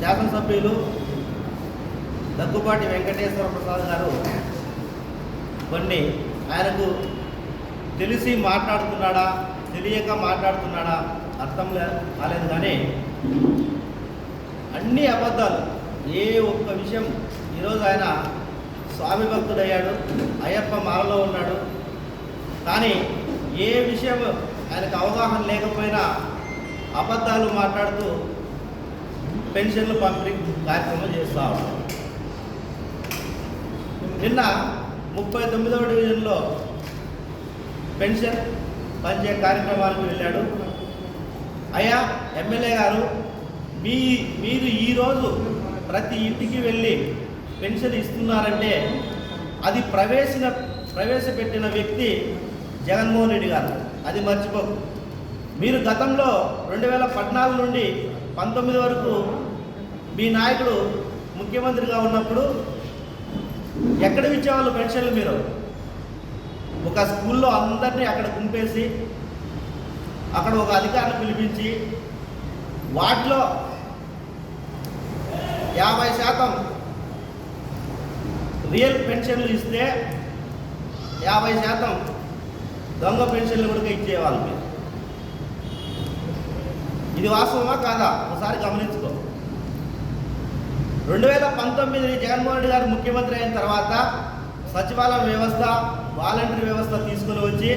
శాసనసభ్యులు దగ్గుబాటి వెంకటేశ్వర ప్రసాద్ గారు కొన్ని ఆయనకు తెలిసి మాట్లాడుతున్నాడా తెలియక మాట్లాడుతున్నాడా అర్థం కాలేదు కానీ అన్ని అబద్ధాలు ఏ ఒక్క విషయం ఈరోజు ఆయన స్వామి భక్తుడయ్యాడు అయ్యప్ప మాలలో ఉన్నాడు. కానీ ఏ విషయం ఆయనకు అవగాహన లేకపోయినా అబద్ధాలు మాట్లాడుతూ పెన్షన్లు పంపిణీ కార్యక్రమం చేస్తూ ఉన్నాడు నిన్న ముప్పై తొమ్మిదవ డివిజన్లో పెన్షన్ పంచే కార్యక్రమానికి వెళ్ళాడు. అయ్యా ఎమ్మెల్యే గారు మీ మీరు ఈరోజు ప్రతి ఇంటికి వెళ్ళి పెన్షన్ ఇస్తున్నారంటే అది ప్రవేశన ప్రవేశపెట్టిన వ్యక్తి జగన్మోహన్ రెడ్డి గారు. అది మర్చిపోకు. మీరు గతంలో రెండు వేల పద్నాలుగు నుండి పంతొమ్మిది వరకు మీ నాయకుడు ముఖ్యమంత్రిగా ఉన్నప్పుడు ఎక్కడ ఇచ్చేవాళ్ళు పెన్షన్లు మీరు? ఒక స్కూల్లో అందరినీ అక్కడ కుంపేసి అక్కడ ఒక అధికారిని పిలిపించి వాటిలో యాభై శాతం రియల్ పెన్షన్లు ఇస్తే యాభై శాతం దొంగ పెన్షన్లు కూడా ఇచ్చేవాళ్ళు మీరు. ఇది వాస్తవమా కాదా? ఒకసారి గమనించుకో. రెండు వేల పంతొమ్మిది జగన్మోహన్ రెడ్డి గారు ముఖ్యమంత్రి అయిన తర్వాత సచివాలయ వ్యవస్థ వాలంటరీ వ్యవస్థ తీసుకుని వచ్చి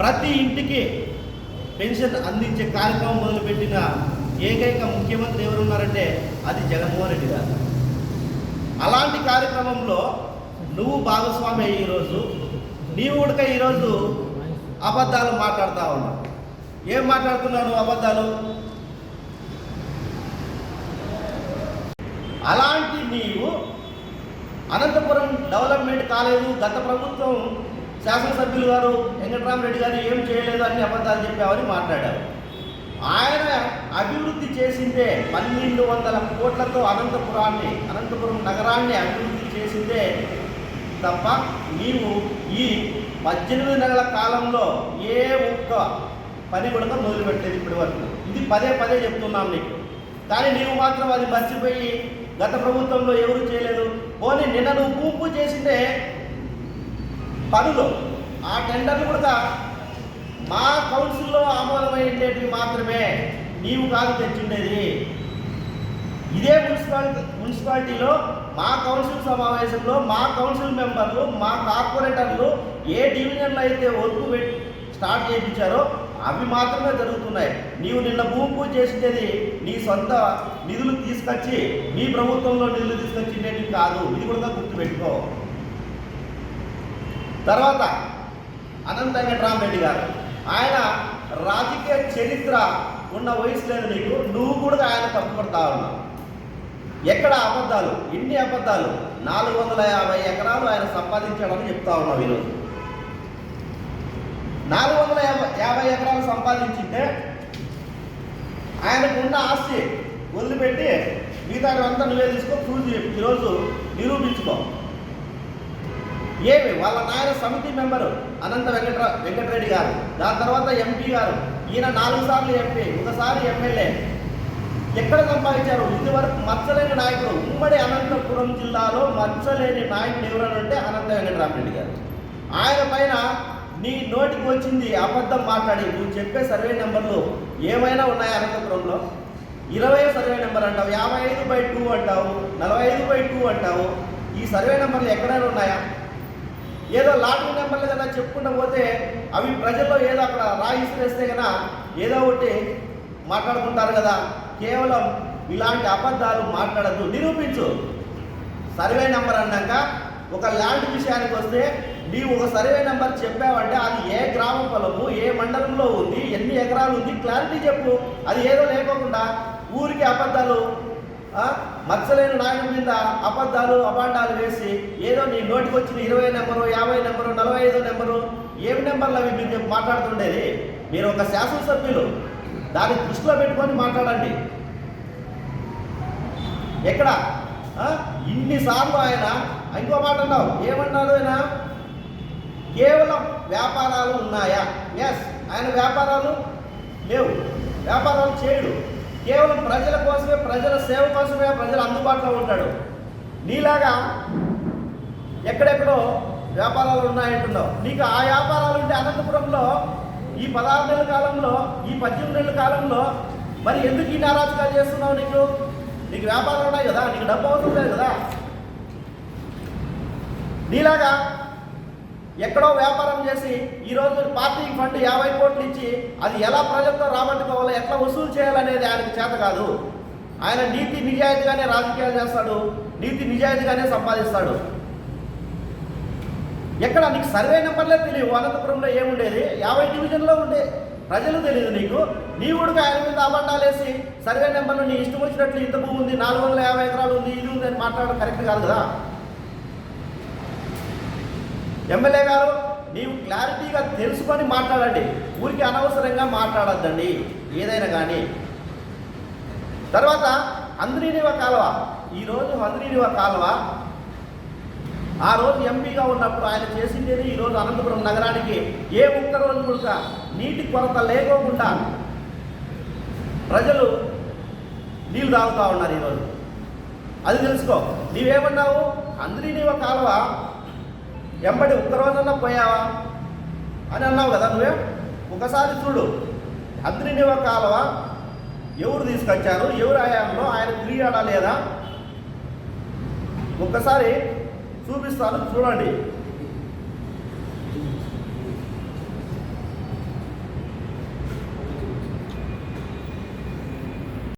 ప్రతి ఇంటికి పెన్షన్ అందించే కార్యక్రమం మొదలుపెట్టిన ఏకైక ముఖ్యమంత్రి ఎవరున్నారంటే అది జగన్మోహన్ రెడ్డి గారు. అలాంటి కార్యక్రమంలో నువ్వు భాగస్వామి అయ్యి ఈరోజు నీవు ఉడక ఈరోజు అబద్ధాలు మాట్లాడుతూ ఉన్నావు. ఏం మాట్లాడుతున్నాను అబద్ధాలు? అలాంటి నీవు అనంతపురం డెవలప్మెంట్ కాలేదు గత ప్రభుత్వం శాసనసభ్యులు గారు వెంకటరామరెడ్డి గారు ఏం చేయలేదు అని అబద్ధాలు చెప్పామని మాట్లాడారు ఆయన అభివృద్ధి చేసిందే పన్నెండు వందల కోట్లతో అనంతపురాన్ని అనంతపురం నగరాన్ని అభివృద్ధి చేసిందే తప్ప నీవు ఈ పద్దెనిమిది నెలల కాలంలో ఏ ఒక్క పని కూడా మొదలుపెట్టేది ఇప్పటి వరకు. ఇది పదే పదే చెప్తున్నాం నీకు కానీ నీవు మాత్రం అది మర్చిపోయి గత ప్రభుత్వంలో ఎవరు చేయలేదు? పోనీ నిన్న నువ్వు పూపు చేసిందే పనులు. ఆ టెండర్లు కూడా మా కౌన్సిల్లో ఆమోదమైండేటివి మాత్రమే. నీవు కాదు తెచ్చిండేది. ఇదే మున్సిపాలిటీ మున్సిపాలిటీలో మా కౌన్సిల్ సమావేశంలో మా కౌన్సిల్ మెంబర్లు మా కార్పొరేటర్లు ఏ డివిజన్లో అయితే వర్క్ పెట్టి స్టార్ట్ చేయించారో అవి మాత్రమే జరుగుతున్నాయి. నీవు నిన్న భూమి పూజ చేసిండేది నీ సొంత నిధులు తీసుకొచ్చి మీ ప్రభుత్వంలో నిధులు తీసుకొచ్చిండేది కాదు? ఇది కూడా గుర్తుపెట్టుకో. తర్వాత అనంత వెంకటరామరెడ్డి గారు ఆయన రాజకీయ చరిత్ర ఉన్న వయసు లేదు నీకు నువ్వు కూడా ఆయన తప్పుపడతా ఉన్నావు. ఎక్కడ అబద్ధాలు? ఎన్ని అబద్ధాలు నాలుగు వందల యాభై ఎకరాలు ఆయన సంపాదించాడని చెప్తా ఉన్నావు ఈరోజు. నాలుగు వందల యాభై యాభై ఎకరాలు సంపాదించింటే ఆయనకు ఉన్న ఆస్తి వదిలిపెట్టి మిగతా అంతా నువ్వే తీసుకో ప్రూవ్ ఈరోజు నిరూపించుకో. ఏమి? వాళ్ళ నాయన సమితి మెంబరు అనంత వెంకట వెంకటరెడ్డి గారు. దాని తర్వాత ఎంపీ గారు. ఈయన నాలుగు సార్లు ఎంపీ ఒకసారి ఎమ్మెల్యే. ఎక్కడ సంపాదించారు? ఇదివరకు మచ్చలేని నాయకుడు ఉమ్మడి అనంతపురం జిల్లాలో మచ్చలేని నాయకుడు ఎవరనంటే అనంత వెంకటరామరెడ్డి గారు. ఆయన పైన నీ నోటికి వచ్చింది అబద్ధం మాట్లాడి నువ్వు చెప్పే సర్వే నెంబర్లు ఏమైనా ఉన్నాయా అనంతపురంలో? ఇరవై సర్వే నెంబర్ అంటావు యాభై ఐదు బై టూ అంటావు నలభై ఐదు బై టూ అంటావు. ఈ సర్వే నెంబర్లు ఎక్కడైనా ఉన్నాయా? ఏదో లాటరీ నెంబర్లు కదా చెప్పుకుంటూ పోతే అవి ప్రజల్లో ఏదో అక్కడ రాయిస్ వేస్తే కదా ఏదో ఒకటి మాట్లాడుకుంటారు కదా. కేవలం ఇలాంటి అబద్ధాలు మాట్లాడద్దు నిరూపించు. సర్వే నెంబర్ అన్నాక ఒక ల్యాండ్ విషయానికి వస్తే నీవు ఒక సర్వే నెంబర్ చెప్పావంటే అది ఏ గ్రామ పొలము ఏ మండలంలో ఉంది ఎన్ని ఎకరాలు ఉంది క్లారిటీ చెప్పు. అది ఏదో లేకోకుండా ఊరికి అబద్ధాలు ఆ, మచ్చలేని మీద అబద్ధాలు అబాండాలు వేసి ఏదో నీ నోటికి వచ్చిన ఇరవై నెంబరు యాభై నెంబరు నలభై ఐదో నెంబరు ఏం నెంబర్లు అవి మీరు మాట్లాడుతుండేది? మీరు ఒక శాసనసభ్యులు దాన్ని దృష్టిలో పెట్టుకొని మాట్లాడండి. ఎక్కడ? ఇన్నిసార్లు ఆయన ఇంకో మాట అన్నావు. ఏమన్నాడు ఆయన? కేవలం వ్యాపారాలు ఉన్నాయా? ఎస్ ఆయన వ్యాపారాలు లేవు. వ్యాపారాలు చేయడు. కేవలం ప్రజల కోసమే ప్రజల సేవ కోసమే ప్రజల అందుబాటులో ఉంటాడు. నీలాగా ఎక్కడెక్కడో వ్యాపారాలు ఉన్నాయంటున్నావు. నీకు ఆ వ్యాపారాలు ఉంటే అనంతపురంలో ఈ పదహారు నెలల కాలంలో ఈ పద్దెనిమిది నెలల కాలంలో మరి ఎందుకు ఈ నారాజకాలు చేస్తున్నావు నీకు? నీకు వ్యాపారాలు ఉన్నాయి కదా నీకు డబ్బు అవసరం లేదు కదా? నీలాగా ఎక్కడో వ్యాపారం చేసి ఈరోజు పార్టీ ఫండ్ యాభై కోట్లు ఇచ్చి అది ఎలా ప్రజలతో రాబట్టుకోవాలో ఎట్లా వసూలు చేయాలనేది ఆయనకు చేత కాదు. ఆయన నీతి నిజాయితీగానే రాజకీయాలు చేస్తాడు నీతి నిజాయితీగానే సంపాదిస్తాడు. ఎక్కడ నీకు సర్వే నెంబర్లే తెలియవు అనంతపురంలో ఏముండేది? యాభై డివిజన్లో ఉండే ప్రజలు తెలియదు నీకు. నీ ఊడికి ఆయన మీద అబండాలు సర్వే నెంబర్లు నీ ఇష్టం వచ్చినట్లు ఇంత భూమి ఉంది నాలుగు వందల యాభై ఎకరాలు ఉంది ఇది ఉంది అని మాట్లాడడం కరెక్ట్ కాదు కదా. ఎమ్మెల్యే గారు నీవు క్లారిటీగా తెలుసుకొని మాట్లాడండి. ఊరికి అనవసరంగా మాట్లాడద్దండి. ఏదైనా కానీ. తర్వాత అంద్రీనివ కాలువ? ఈరోజు అంద్రీనివ కాలువ? ఆ రోజు ఎంపీగా ఉన్నప్పుడు ఆయన చేసిందేది ఈరోజు అనంతపురం నగరానికి ఏ ఒక్క రోజు కూడా నీటి కొరత లేకోకుండా ప్రజలు నీళ్ళు తాగుతూ ఉన్నారు ఈరోజు అది తెలుసుకో. నీవేమన్నావు? అంద్రీనివ కాలువ? ఎంబడి ఒక్క రోజన్నా పోయావా? అని అన్నావు కదా నువ్వే? ఒకసారి చూడు. అగ్నినివ కాలువ ఎవరు తీసుకొచ్చారు? ఎవరు ఆయాంలో ఆయన తిరిగాడా లేదా? ఒక్కసారి చూపిస్తాను. చూడండి.